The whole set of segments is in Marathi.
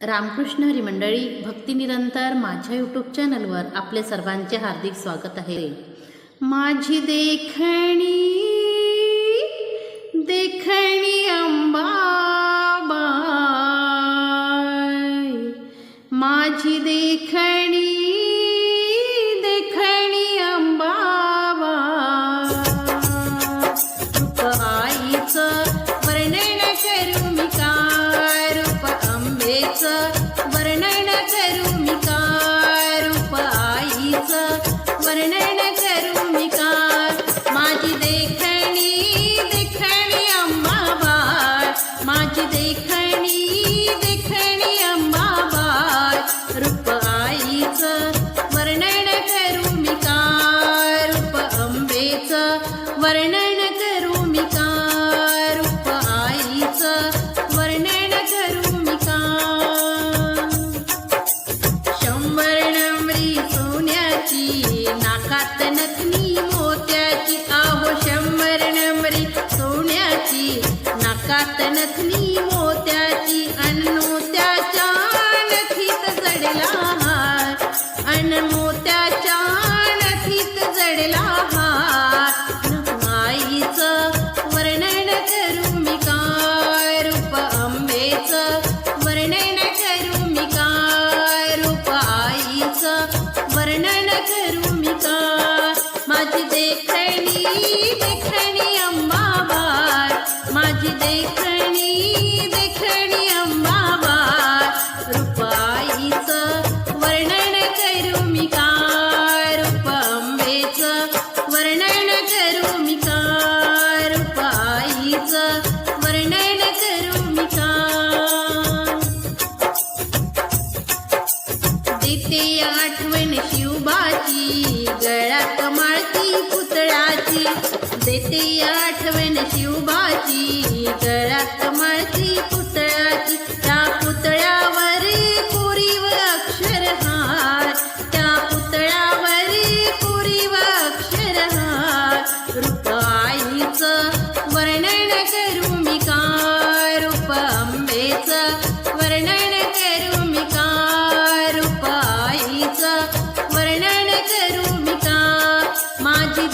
रामकृष्ण हरी मंडळी भक्ती निरंतर माझ्या यूट्यूब चॅनलवर आपले सर्वांचे हार्दिक स्वागत आहे. माझी देखणी देखणी अंबाबाई. माझी देखणी ánimo. येते आठवण शिवबाची गळ्यात माळती पुतळाची देते आठवण शिवबाची गळ्यात माळती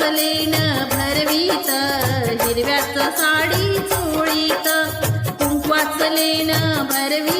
वासलेन भरवीत हिरव्याच साडी चोळीत. कुंकवाच लेन भरवी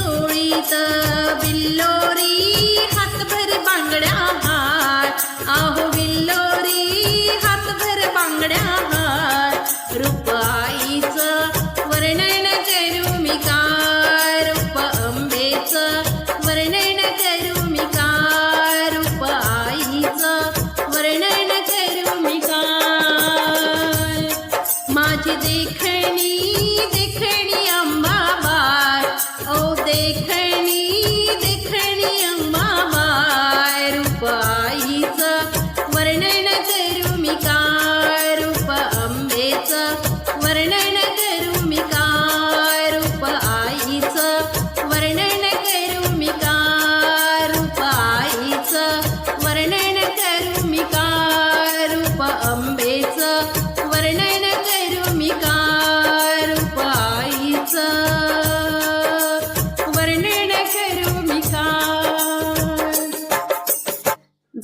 बिल्लोरी हातभर बांगड्या हा